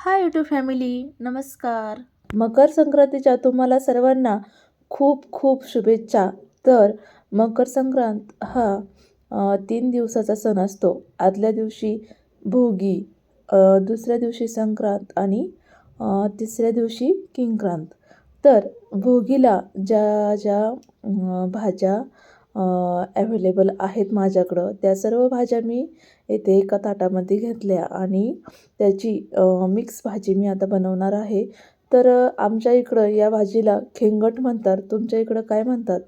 Hi YouTube family नमस्कार. मकर संक्रांतीच्या तुम्हाला सर्वांना खूप खूप शुभेच्छा. तर मकर संक्रांत हा तीन दिवसाचा सण असतो. आदल्या दिवशी भोगी दुसऱ्या दिवशी संक्रांत आणि तिसऱ्या दिवशी किंक्रांत. तर भोगीला ज्या ज्या भाज्या ॲव्हेलेबल आहेत माझ्याकडं. त्या सर्व भाज्या मी येथे एका ताटामध्ये घेतल्या आणि त्याची मिक्स भाजी मी आता बनवणार आहे. तर आमच्या इकडं या भाजीला खेंगट म्हणतात. तुमच्या इकडं काय म्हणतात?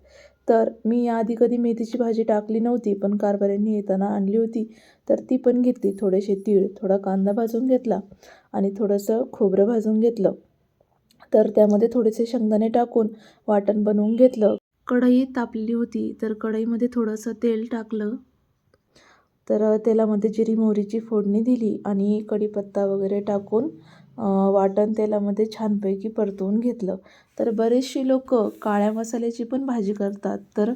तर मी याआधी कधी मेथीची भाजी टाकली नव्हती पण कारभाऱ्यांनी येताना आणली होती. तर ती पण घेतली. थोडेसे तीळ थोडा कांदा भाजून घेतला आणि थोडंसं खोबरं भाजून घेतलं. तर त्यामध्ये थोडेसे शेंगदाणे टाकून वाटण बनवून घेतलं. कढई तापलेली होती. तर कढईमध्ये थोडंसं तेल टाकलं. तर तेलामध्ये जिरी मोहरीची फोडणी दिली आणि कढीपत्ता वगैरे टाकून वाटण तेलामध्ये छानपैकी परतवून घेतलं. तर बरेचशी लोक काळ्या मसाल्याची पण भाजी करतात. तर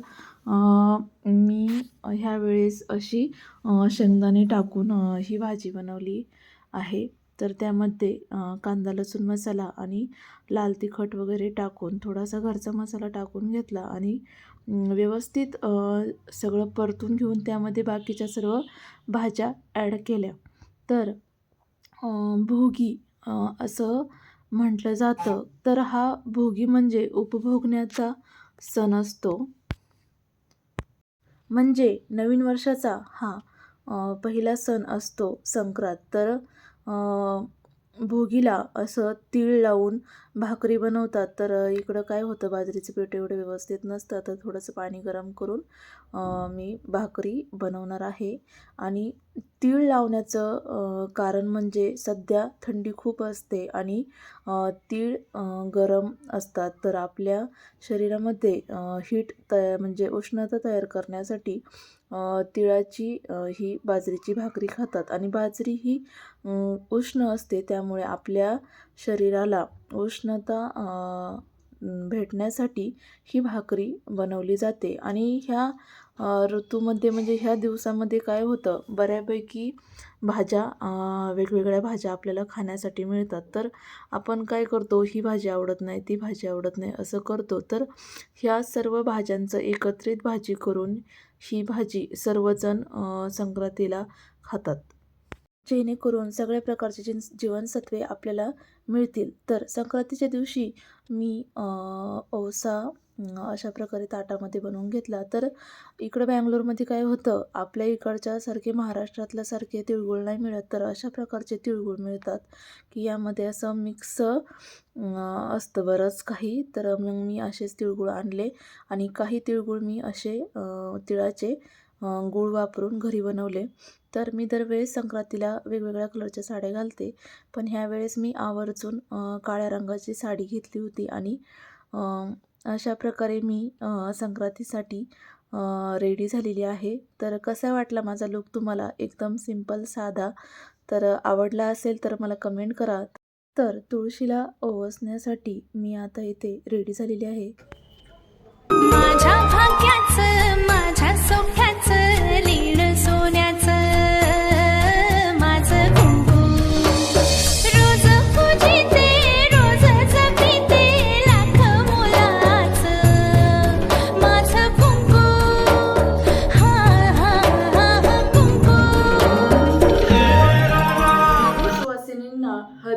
मी ह्या वेळेस अशी शेंगदाणे टाकून ही भाजी बनवली आहे. तर त्यामध्ये कांदा लसूण मसाला आणि लाल तिखट वगैरे टाकून थोडासा घरचा मसाला टाकून घेतला आणि व्यवस्थित सगळं परतून घेऊन त्यामध्ये बाकीच्या सर्व भाज्या ॲड केल्या. तर भोगी असं म्हटलं जातं. तर हा भोगी म्हणजे उपभोगण्याचा सण असतो. म्हणजे नवीन वर्षाचा हा पहिला सण असतो संक्रांत. तर भोगीला असं तीळ लावून भाकरी बनवतात. तर इकडं काय होतं बाजरीचं पीठ एवढं व्यवस्थित नसतं. तर थोडंसं पाणी गरम करून मी भाकरी बनवणार आहे. आणि तीळ लावण्याचं कारण म्हणजे सध्या थंडी खूप असते आणि तीळ गरम असतात. तर आपल्या शरीरामध्ये हीट तया म्हणजे उष्णता तयार करण्यासाठी तिळाची ही बाजरीची भाकरी खातात. आणि बाजरी ही उष्ण असते त्यामुळे आपल्या शरीराला उष्णता भेटण्यासाठी ही भाकरी बनवली जाते. आणि ह्या ऋतूमध्ये म्हणजे ह्या दिवसामध्ये काय होतं? बऱ्यापैकी भाज्या वेगवेगळ्या भाज्या आपल्याला खाण्यासाठी मिळतात. तर आपण काय करतो? ही भाजी आवडत नाही ती भाजी आवडत नाही असं करतो. तर ह्या सर्व भाज्यांचं एकत्रित भाजी करून ही भाजी सर्वजण संक्रांतीला खातात. जेणेकरून सगळ्या प्रकारचे जिन जीवनसत्वे आपल्याला मिळतील. तर संक्रांतीच्या दिवशी मी ओसा औसा अशा प्रकारे ताटामध्ये बनवून घेतला. तर इकडं बँगलोरमध्ये काय होतं आपल्या इकडच्यासारखे महाराष्ट्रातल्यासारखे तिळगुळ नाही मिळत. तर अशा प्रकारचे तिळगुळ मिळतात की यामध्ये असं मिक्स असतं बरंच काही. तर मग मी असेच तिळगुळ आणले आणि काही तिळगुळ मी असे तिळाचे गूळ वापरून घरी बनवले. तर मी दरवेळेस संक्रांतीला वेगवेगळ्या कलरच्या साड्या घालते. पण ह्यावेळेस मी आवर्जून काळ्या रंगाची साडी घेतली होती आणि अशा प्रकारे मी संक्रांतीसाठी रेडी झालेली आहे. तर कसा वाटला माझा लुक तुम्हाला? एकदम सिंपल साधा. तर आवडला असेल तर मला कमेंट करा. तर तुळशीला ओवसण्यासाठी मी आता इथे रेडी झालेली आहे. माझ्या भाग्याचं माझ्या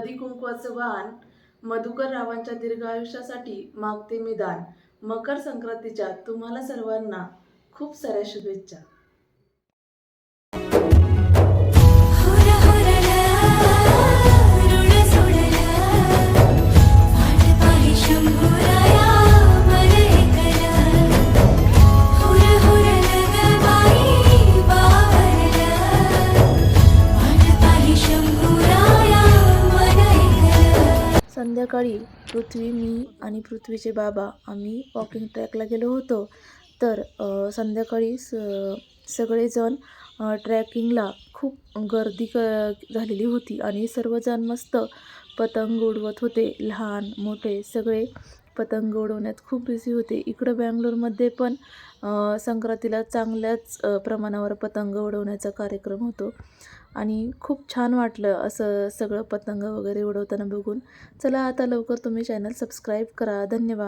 हळदी कुंकवाचं वाण मधुकर रावांच्या दीर्घ आयुष्यासाठी मागते मी दान. मकर संक्रांतीच्या तुम्हाला सर्वांना खूप साऱ्या शुभेच्छा. संध्याकाळी पृथ्वी मी आणि पृथ्वीचे बाबा आम्ही वॉकिंग ट्रॅकला गेलो होतो. तर संध्याकाळी स सगळेजण ट्रॅकिंगला खूप गर्दी क झालेली होती आणि सर्वजण मस्त पतंग उडवत होते. लहान मोठे सगळे पतंग उडवण्यात खूप बिझी होते. इकडं बँगलोरमध्ये पण संक्रांतीला चांगल्याच प्रमाणावर पतंग उडवण्याचा कार्यक्रम होतो. आणि खूप छान वाटलं असं सगळं पतंग वगैरे उडवताना बघून. चला आता लवकर तुम्ही चॅनल सबस्क्राईब करा. धन्यवाद.